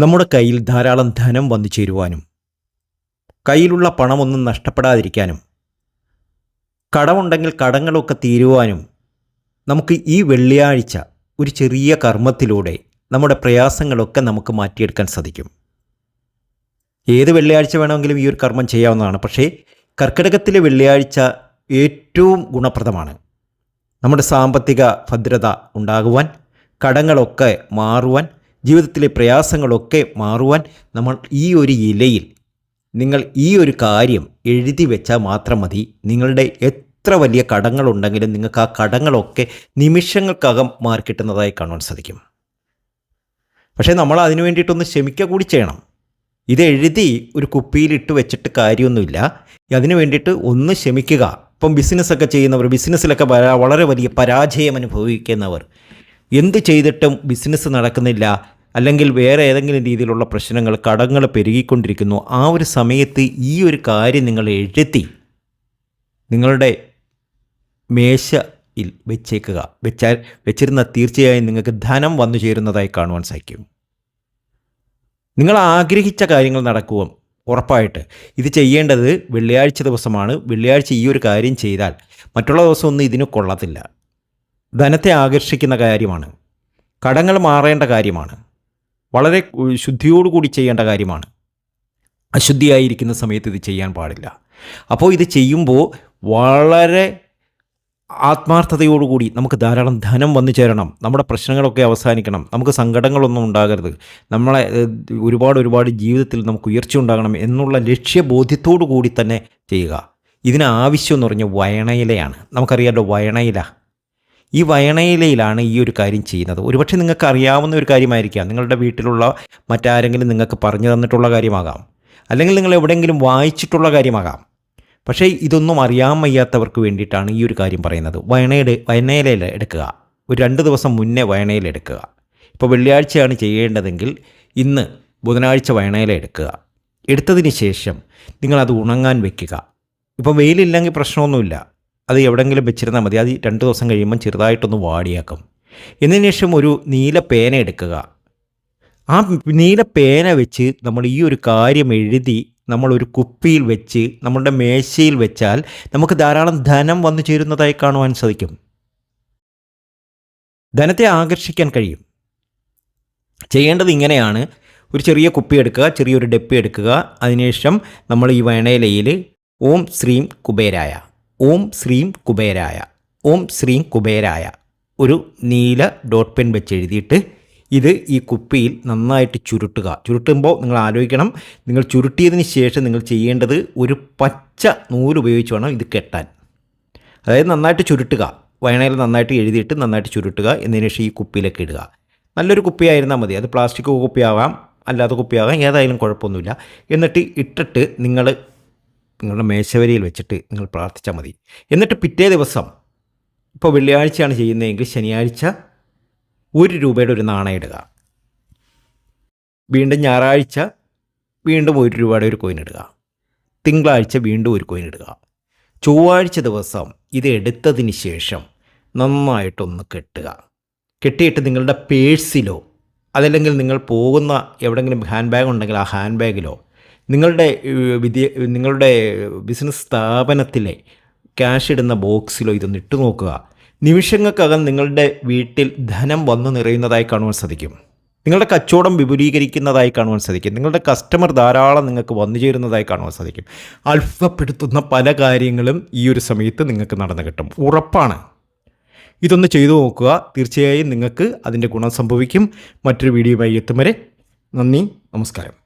നമ്മുടെ കയ്യിൽ ധാരാളം ധനം വന്നു ചേരുവാനും കയ്യിലുള്ള പണമൊന്നും നഷ്ടപ്പെടാതിരിക്കാനും കടമുണ്ടെങ്കിൽ കടങ്ങളൊക്കെ തീരുവാനും നമുക്ക് ഈ വെള്ളിയാഴ്ച ഒരു ചെറിയ കർമ്മത്തിലൂടെ നമ്മുടെ പ്രയാസങ്ങളൊക്കെ നമുക്ക് മാറ്റിയെടുക്കാൻ സാധിക്കും. ഏത് വെള്ളിയാഴ്ച വേണമെങ്കിലും ഈ ഒരു കർമ്മം ചെയ്യാവുന്നതാണ്. പക്ഷേ കർക്കിടകത്തിലെ വെള്ളിയാഴ്ച ഏറ്റവും ഗുണപ്രദമാണ്. നമ്മുടെ സാമ്പത്തിക ഭദ്രത ഉണ്ടാകുവാൻ കടങ്ങളൊക്കെ മാറുവാൻ ജീവിതത്തിലെ പ്രയാസങ്ങളൊക്കെ മാറുവാൻ നമ്മൾ ഈ ഒരു ഇലയിൽ നിങ്ങൾ ഈ ഒരു കാര്യം എഴുതി വെച്ചാൽ മാത്രം മതി. നിങ്ങളുടെ എത്ര വലിയ കടങ്ങളുണ്ടെങ്കിലും നിങ്ങൾക്ക് ആ കടങ്ങളൊക്കെ നിമിഷങ്ങൾക്കകം മാറിക്കിട്ടുന്നതായി കാണുവാൻ സാധിക്കും. പക്ഷേ നമ്മൾ അതിനു വേണ്ടിയിട്ടൊന്ന് ക്ഷമിക്കുക കൂടി ചെയ്യണം. ഇത് എഴുതി ഒരു കുപ്പിയിലിട്ട് വെച്ചിട്ട് കാര്യമൊന്നുമില്ല. അതിനു വേണ്ടിയിട്ട് ഒന്ന് ക്ഷമിക്കുക. ഇപ്പം ബിസിനസ്സൊക്കെ ചെയ്യുന്നവർ ബിസിനസ്സിലൊക്കെ വളരെ വലിയ പരാജയം അനുഭവിക്കുന്നവർ എന്ത് ചെയ്തിട്ടും ബിസിനസ് നടക്കുന്നില്ല. അല്ലെങ്കിൽ വേറെ ഏതെങ്കിലും രീതിയിലുള്ള പ്രശ്നങ്ങൾ കടങ്ങൾ പെരുകിക്കൊണ്ടിരിക്കുന്നു. ആ ഒരു സമയത്ത് ഈ ഒരു കാര്യം നിങ്ങൾ എഴുതി നിങ്ങളുടെ മേശയിൽ വെച്ചേക്കുക. വെച്ചാൽ വെച്ചിരുന്ന തീർച്ചയായും നിങ്ങൾക്ക് ധനം വന്നു ചേരുന്നതായി കാണുവാൻ സാധിക്കും. നിങ്ങൾ ആഗ്രഹിച്ച കാര്യങ്ങൾ നടക്കുവും? ഉറപ്പായിട്ട്. ഇത് ചെയ്യേണ്ടത് വെള്ളിയാഴ്ച ദിവസമാണ്. വെള്ളിയാഴ്ച ഈ ഒരു കാര്യം ചെയ്താൽ മറ്റുള്ള ദിവസമൊന്നും ഇതിന് കൊള്ളത്തില്ല. ധനത്തെ ആകർഷിക്കുന്ന കാര്യമാണ്. കടങ്ങൾ മാറേണ്ട കാര്യമാണ്. വളരെ ശുദ്ധിയോടുകൂടി ചെയ്യേണ്ട കാര്യമാണ്. അശുദ്ധിയായിരിക്കുന്ന സമയത്ത് ഇത് ചെയ്യാൻ പാടില്ല. അപ്പോൾ ഇത് ചെയ്യുമ്പോൾ വളരെ ആത്മാർത്ഥതയോടുകൂടി നമുക്ക് ധാരാളം ധനം വന്നു ചേരണം. നമ്മുടെ പ്രശ്നങ്ങളൊക്കെ അവസാനിക്കണം. നമുക്ക് സങ്കടങ്ങളൊന്നും ഉണ്ടാകരുത്. നമ്മളെ ഒരുപാട് ഒരുപാട് ജീവിതത്തിൽ നമുക്ക് ഉയർച്ച ഉണ്ടാകണം എന്നുള്ള ലക്ഷ്യബോധ്യത്തോടു കൂടി തന്നെ ചെയ്യുക. ഇതിനാവശ്യം എന്ന് പറഞ്ഞാൽ വയണയിലയാണ്. നമുക്കറിയാമല്ലോ വയണയില. ഈ വയണയിലയിലാണ് ഈ ഒരു കാര്യം ചെയ്യുന്നത്. ഒരുപക്ഷെ നിങ്ങൾക്ക് അറിയാവുന്ന ഒരു കാര്യമായിരിക്കാം. നിങ്ങളുടെ വീട്ടിലുള്ള മറ്റാരെങ്കിലും നിങ്ങൾക്ക് പറഞ്ഞു തന്നിട്ടുള്ള കാര്യമാകാം. അല്ലെങ്കിൽ നിങ്ങൾ എവിടെയെങ്കിലും വായിച്ചിട്ടുള്ള കാര്യമാകാം. പക്ഷേ ഇതൊന്നും അറിയാൻ വയ്യാത്തവർക്ക് വേണ്ടിയിട്ടാണ് ഈ ഒരു കാര്യം പറയുന്നത്. വയണയുടെ വയനയിലയിൽ എടുക്കുക. ഒരു രണ്ട് ദിവസം മുന്നേ വയണയിൽ എടുക്കുക. ഇപ്പോൾ വെള്ളിയാഴ്ചയാണ് ചെയ്യേണ്ടതെങ്കിൽ ഇന്ന് ബുധനാഴ്ച വയണയില എടുക്കുക. എടുത്തതിന് ശേഷം നിങ്ങളത് ഉണങ്ങാൻ വെക്കുക. ഇപ്പം വെയിലില്ലെങ്കിൽ പ്രശ്നമൊന്നുമില്ല. അത് എവിടെയെങ്കിലും വെച്ചിരുന്നാൽ മതി. അത് രണ്ട് ദിവസം കഴിയുമ്പം ചെറുതായിട്ടൊന്ന് വാടിയാക്കും. എന്നതിന് ശേഷം ഒരു നീല പേന എടുക്കുക. ആ നീല പേന വെച്ച് നമ്മൾ ഈ ഒരു കാര്യം എഴുതി നമ്മളൊരു കുപ്പിയിൽ വെച്ച് നമ്മളുടെ മേശയിൽ വെച്ചാൽ നമുക്ക് ധാരാളം ധനം വന്നു ചേരുന്നതായി കാണുവാൻ സാധിക്കും. ധനത്തെ ആകർഷിക്കാൻ കഴിയും. ചെയ്യേണ്ടത് ഇങ്ങനെയാണ്. ഒരു ചെറിയ കുപ്പി എടുക്കുക ചെറിയൊരു ഡെപ്പി എടുക്കുക. അതിനുശേഷം നമ്മൾ ഈ വയണയിലയിൽ ഓം ശ്രീം കുബേരായ. ഓം ശ്രീം കുബേരായ ഓം ശ്രീം കുബേരായ ഒരു നീല ഡോട്ട് പെൻ വെച്ച് എഴുതിയിട്ട് ഇത് ഈ കുപ്പിയിൽ നന്നായിട്ട് ചുരുട്ടുക. ചുരുട്ടുമ്പോൾ നിങ്ങൾ ആലോചിക്കണം നിങ്ങൾ ചുരുട്ടിയതിന് ശേഷം നിങ്ങൾ ചെയ്യേണ്ടത് ഒരു പച്ച നൂൽ ഉപയോഗിച്ച് വേണം ഇത് കെട്ടാൻ. അതായത് നന്നായിട്ട് ചുരുട്ടുക. വയണയിൽ നന്നായിട്ട് എഴുതിയിട്ട് നന്നായിട്ട് ചുരുട്ടുക എന്നതിന് ശേഷം ഈ കുപ്പിയിലേക്ക് ഇടുക. നല്ലൊരു കുപ്പിയായിരുന്നാൽ മതി. അത് പ്ലാസ്റ്റിക് കുപ്പിയാവാം അല്ലാത്ത കുപ്പിയാകാം ഏതായാലും കുഴപ്പമൊന്നുമില്ല. എന്നിട്ട് ഇട്ടിട്ട് നിങ്ങൾ നിങ്ങളുടെ മേശവരിയിൽ വെച്ചിട്ട് നിങ്ങൾ പ്രാർത്ഥിച്ചാൽ മതി. എന്നിട്ട് പിറ്റേ ദിവസം ഇപ്പോൾ വെള്ളിയാഴ്ചയാണ് ചെയ്യുന്നതെങ്കിൽ ശനിയാഴ്ച ഒരു രൂപയുടെ ഒരു നാണയം ഇടുക. വീണ്ടും ഞായറാഴ്ച വീണ്ടും ഒരു രൂപയുടെ ഒരു കോയിൻ ഇടുക. തിങ്കളാഴ്ച വീണ്ടും ഒരു കോയിൻ ഇടുക. ചൊവ്വാഴ്ച ദിവസം ഇത് എടുത്തതിന് ശേഷം നന്നായിട്ടൊന്ന് കെട്ടുക. കെട്ടിയിട്ട് നിങ്ങളുടെ പേഴ്സിലോ അതല്ലെങ്കിൽ നിങ്ങൾ പോകുന്ന എവിടെയെങ്കിലും ഹാൻഡ് ബാഗ് ഉണ്ടെങ്കിൽ ആ ഹാൻഡ് ബാഗിലോ നിങ്ങളുടെ വിദ്യ നിങ്ങളുടെ ബിസിനസ് സ്ഥാപനത്തിലെ ക്യാഷ് ഇടുന്ന ബോക്സിലോ ഇതൊന്ന് ഇട്ടു നോക്കുക. നിമിഷങ്ങൾക്കകം നിങ്ങളുടെ വീട്ടിൽ ധനം വന്നു നിറയുന്നതായി കാണുവാൻ സാധിക്കും. നിങ്ങളുടെ കച്ചവടം വിപുലീകരിക്കുന്നതായി കാണുവാൻ സാധിക്കും. നിങ്ങളുടെ കസ്റ്റമർ ധാരാളം നിങ്ങൾക്ക് വന്നു ചേരുന്നതായി കാണുവാൻ സാധിക്കും. അത്ഭുതപ്പെടുത്തുന്ന പല കാര്യങ്ങളും ഈ ഒരു സമയത്ത് നിങ്ങൾക്ക് നടന്നു കിട്ടും. ഉറപ്പാണ്. ഇതൊന്ന് ചെയ്തു നോക്കുക. തീർച്ചയായും നിങ്ങൾക്ക് അതിന്റെ ഗുണം സംഭവിക്കും. മറ്റൊരു വീഡിയോയുമായി എത്തും വരെ നന്ദി നമസ്കാരം.